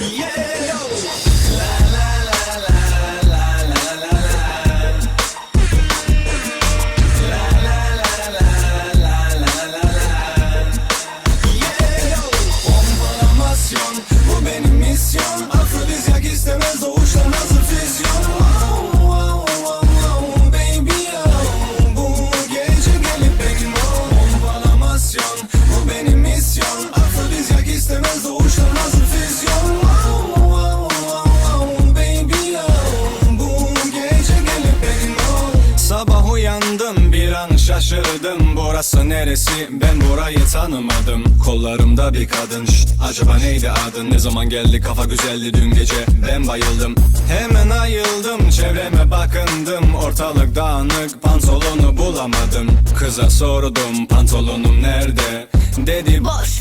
Bu benim misyon. Uyandım bir an şaşırdım. Burası neresi? Ben burayı tanımadım. Kollarımda bir kadın. Şşt, Acaba neydi adın? Ne zaman geldi? Kafa güzeldi dün gece. Ben bayıldım. Hemen ayıldım. Çevreme bakındım. Ortalık dağınık. Pantolonu bulamadım. Kıza sordum pantolonum nerede? Dedi Boş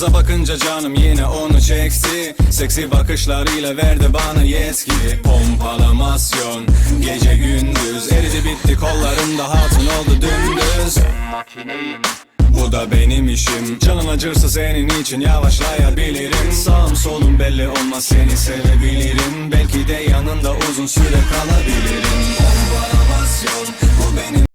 Kıza bakınca canım yine onu çekti. Seksi bakışlarıyla verdi bana yetki. Pompalamasyon Gece gündüz. Eridi bitti kollarımda hatun oldu dümdüz. Bu da benim işim. Canım acırsa senin için yavaşlayabilirim. Sağım solum belli olmaz seni sevebilirim. Belki de yanında uzun süre kalabilirim